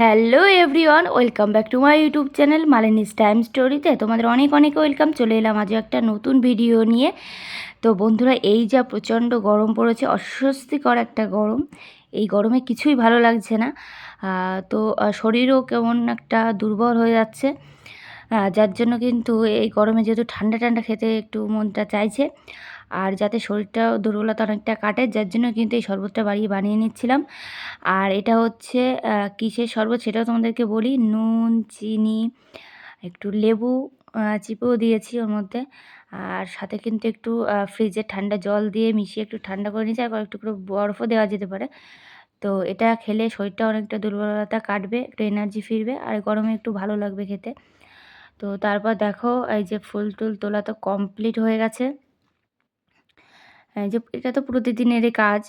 Hello everyone, welcome back to my YouTube channel Malini's time স্টোরিতে। তোমাদের অনেক অনেক ওয়েলকাম, চলে এলাম আজও একটা নতুন ভিডিও নিয়ে। তো বন্ধুরা, এই যা প্রচণ্ড গরম পড়েছে, অস্বস্তিকর একটা গরম। এই গরমে কিছুই ভালো লাগছে না। তো শরীরও কেমন একটা দুর্বল হয়ে যাচ্ছে। যার জন্য কিন্তু এই গরমে যেহেতু ঠান্ডা ঠান্ডা খেতে একটু মনটা চাইছে। আর যাতে শরীরটাও দুর্বলতা অনেকটা কাটে, যার জন্য কিন্তু এই শরবতটা বাড়িয়ে বানিয়ে নিচ্ছিলাম। আর এটা হচ্ছে কিসের শরবত সেটাও তোমাদেরকে বলি, নুন, চিনি, একটু লেবু চিপেও দিয়েছি ওর মধ্যে। আর সাথে কিন্তু একটু ফ্রিজে ঠান্ডা জল দিয়ে মিশিয়ে একটু ঠান্ডা করে নিয়েছি, আর একটু করে বরফও দেওয়া যেতে পারে। তো এটা খেলে শরীরটা অনেকটা দুর্বলতা কাটবে, একটু এনার্জি ফিরবে, আর গরমে একটু ভালো লাগবে খেতে। তো তারপর দেখো, এই যে ফুল টুল তোলা তো কমপ্লিট হয়ে গেছে। যে এটা তো প্রতিদিনেরই কাজ।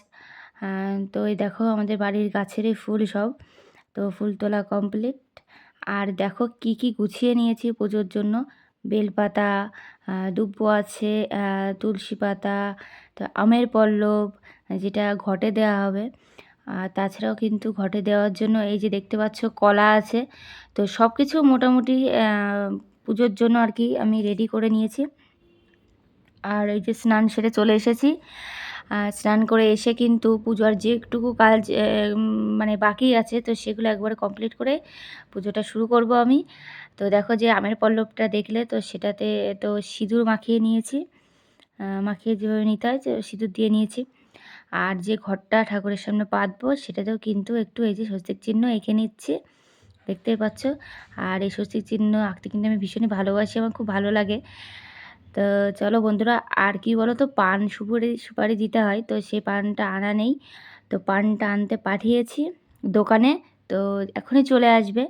তো এই দেখো আমাদের বাড়ির গাছেরই ফুল সব। তো ফুল তোলা কমপ্লিট আর দেখো কি কি গুছিয়ে নিয়েছি পুজোর জন্য। বেলপাতা দুব্বো আছে তুলসী পাতা, তো আমের পল্লব, যেটা ঘটে দেওয়া হবে। আর তাছাড়াও কিন্তু ঘটে দেওয়ার জন্য এই যে দেখতে পাচ্ছ কলা আছে। তো সব কিছু মোটামুটি পুজোর জন্য আর কি আমি রেডি করে নিয়েছি। আর এই যে স্নান সেরে চলে এসেছি। স্নান করে এসে কিন্তু পুজোর যেটুকু কাজ মানে বাকি আছে, তো সেগুলো একবারে কমপ্লিট করে পুজোটা শুরু করব আমি। তো দেখো যে আমের পল্লবটা দেখলে, তো সেটাতে তো সিঁদুর মাখিয়ে নিয়েছি। মাখিয়ে যেভাবে নিতে হয় সিঁদুর দিয়ে নিয়েছি। আর যে ঘরটা ঠাকুরের সামনে পাতবো, সেটাতেও কিন্তু একটু এই যে স্বস্তিক চিহ্ন এঁকে নিচ্ছি। দেখতেই পাচ্ছ। আর এই স্বস্তিক চিহ্ন আঁকতে কিন্তু আমি ভীষণই ভালোবাসি, আমার খুব ভালো লাগে। তো চলো বন্ধুরা, আর কি বলো তো পান সুপারি সুপারি দিতে হয়, তো সেই পানটা আনা নেই। তো পানটা আনতে পাঠিয়েছি দোকানে, তো এখনই চলে আসবে।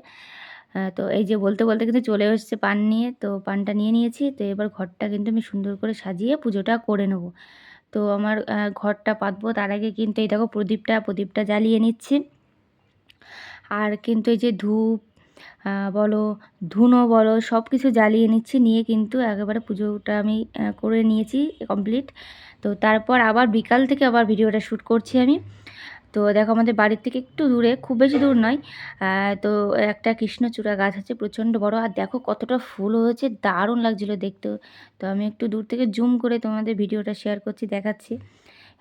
তো এই যে বলতে বলতে কিন্তু চলে এসছে পান নিয়ে, তো পানটা নিয়ে নিয়েছি। তো এবার ঘরটা কিন্তু আমি সুন্দর করে সাজিয়ে পুজোটা করে নেব। তো আমার ঘরটা পাতবো, তার আগে কিন্তু এই দেখো প্রদীপটা প্রদীপটা জ্বালিয়ে নিচ্ছি। আর কিন্তু এই যে ধূপ বলো, ধুনো বলো সব কিছু জ্বালিয়ে নিচ্ছি, নিয়ে কিন্তু একেবারে পুজোটা আমি করে নিয়েছি কমপ্লিট তো তারপর আবার বিকাল থেকে আবার ভিডিওটা শ্যুট করছি আমি। তো দেখো আমাদের বাড়ির থেকে একটু দূরে, খুব বেশি দূর নয়। তো একটা কৃষ্ণচূড়া গাছ আছে, প্রচণ্ড বড়। আর দেখো কতটা ফুল হয়েছে, দারুণ লাগছিল দেখতে। তো আমি একটু দূর থেকে জুম করে তোমাদের ভিডিওটা শেয়ার করছি, দেখাচ্ছি।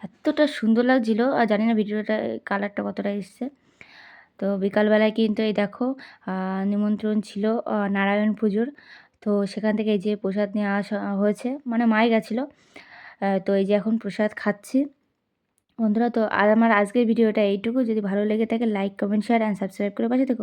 এতটা সুন্দর লাগছিল, আর জানি না ভিডিওটা কালারটা কতটা এসছে। তো বিকালবেলায় কিন্তু এই দেখো নিমন্ত্রণ ছিল নারায়ণ পুজোর। তো সেখান থেকে এই যে প্রসাদ নিয়ে আসা হয়েছে মানে মাই গেছিল। তো এই যে এখন প্রসাদ খাচ্ছি। বন্ধুরা, তো আর আমার আজকের ভিডিওটা এইটুকু। যদি ভালো লেগে থাকে like comment share and subscribe করে পাশে থেকো।